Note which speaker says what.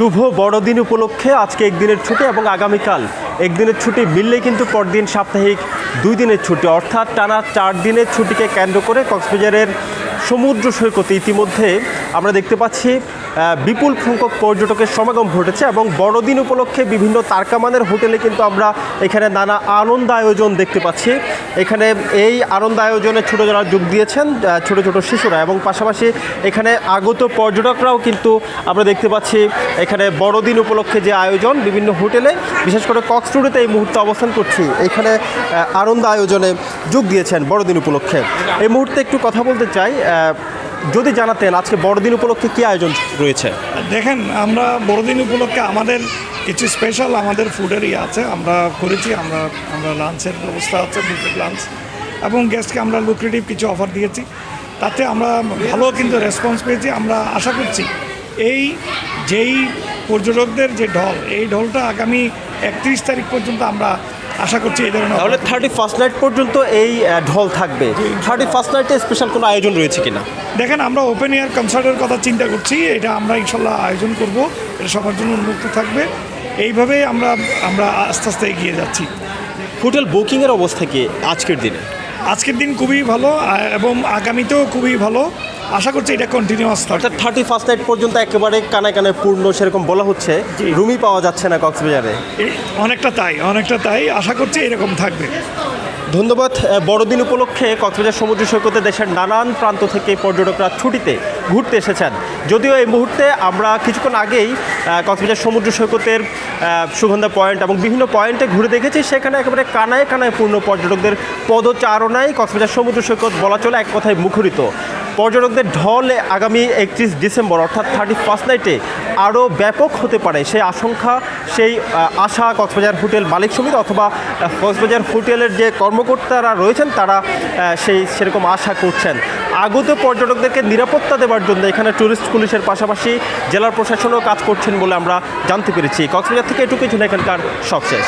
Speaker 1: শুভ বড়দিন উপলক্ষে আজকে একদিনের ছুটি এবং আগামীকাল একদিনের ছুটি মিললে কিন্তু পরদিন সাপ্তাহিক দুই দিনের ছুটি। অর্থাৎ টানা চার দিনের ছুটিকে কেন্দ্র করে কক্সবাজারের সমুদ্র সৈকতে ইতিমধ্যে আমরা দেখতে পাচ্ছি বিপুল সংখ্যক পর্যটকের সমাগম ঘটেছে এবং বড়দিন উপলক্ষে বিভিন্ন তারকামানের হোটেলে কিন্তু আমরা এখানে নানা আনন্দ আয়োজন দেখতে পাচ্ছি। এখানে এই আনন্দ আয়োজনে ছোটো যারা যোগ দিয়েছেন ছোট ছোট শিশুরা এবং পাশাপাশি এখানে আগত পর্যটকরাও কিন্তু আমরা দেখতে পাচ্ছি এখানে বড়দিন উপলক্ষে যে আয়োজন বিভিন্ন হোটেলে, বিশেষ করে কক্সটুডিতে এই মুহূর্তে অবস্থান করছি। এখানে আনন্দ আয়োজনে যোগ দিয়েছেন বড়দিন উপলক্ষে। এই মুহূর্তে একটু কথা বলতে চাই যদি জানাতেন আজকে বড়দিন উপলক্ষে কী আয়োজন রয়েছে?
Speaker 2: দেখেন, আমরা বড়দিন উপলক্ষে আমাদের কিছু স্পেশাল আমাদের ফুডের ইয়ে আছে, আমরা করেছি, আমরা আমরা লাঞ্চের ব্যবস্থা আছে লাঞ্চ এবং গেস্টকে আমরা লুক্রেটিভ কিছু অফার দিয়েছি। তাতে আমরা ভালো কিন্তু রেসপন্স পেয়েছি, আমরা আশা করছি এই যেই পর্যটকদের যে ঢল, এই ঢলটা আগামী একত্রিশ তারিখ পর্যন্ত আমরা আশা করছি এই ধরনের
Speaker 1: তাহলে থার্টি ফার্স্ট নাইট পর্যন্ত এই ঢল থাকবে। থার্টি ফার্স্ট নাইটে স্পেশাল কোনো আয়োজন রয়েছে কিনা?
Speaker 2: দেখেন আমরা ওপেন এয়ার কনসার্টের কথা চিন্তা করছি এটা আমরা ইনশাল্লাহ আয়োজন করব এটা সবার জন্য উন্মুক্ত থাকবে। এইভাবেই আমরা আমরা আস্তে আস্তে এগিয়ে যাচ্ছি।
Speaker 1: হোটেল বুকিংয়ের অবস্থা কি আজকের দিনে?
Speaker 2: আজকের দিন খুবই ভালো এবং আগামীতেও খুবই ভালো। আশা করছি এটা কন্টিনিউয়াস থাকবে
Speaker 1: অর্থাৎ থার্টি ফার্স্ট নাইট পর্যন্ত একেবারে কানে কানে পূর্ণ সেরকম বলা হচ্ছে। রুমই পাওয়া যাচ্ছে না কক্সবাজারে।
Speaker 2: অনেকটা তাই অনেকটা তাই। আশা করছি এরকম থাকবে।
Speaker 1: ধন্যবাদ বড়দিন উপলক্ষে কক্সবাজার সমুদ্র সৈকতে দেশের নানান প্রান্ত থেকে পর্যটকরা ছুটিতে ঘুরতে এসেছেন। যদিও এই মুহূর্তে আমরা কিছুক্ষণ আগেই কক্সবাজার সমুদ্র সৈকতের সুগন্ধা পয়েন্ট এবং বিভিন্ন পয়েন্টে ঘুরে দেখেছি, সেখানে একেবারে কানায় কানায় পূর্ণ পর্যটকদের পদচারণায় কক্সবাজার সমুদ্র সৈকত বলা চলে এক কথায় মুখরিত। পর্যটকদের ঢল আগামী একত্রিশ ডিসেম্বর, অর্থাৎ থার্টি ফার্স্ট নাইটে আরও ব্যাপক হতে পারে সেই আশঙ্কা, সেই আশা কক্সবাজার হোটেল মালিক সমিতি অথবা কক্সবাজার হোটেলের যে কর্মকর্তারা রয়েছেন তারা সেই সেরকম আশা করছেন। আগত পর্যটকদেরকে নিরাপত্তা দেওয়ার জন্য এখানে ট্যুরিস্ট পুলিশের পাশাপাশি জেলার প্রশাসনও কাজ করছেন বলে আমরা জানতে পেরেছি। কক্সবাজার থেকে এটুকুই ছিল এখানকার সবশেষ।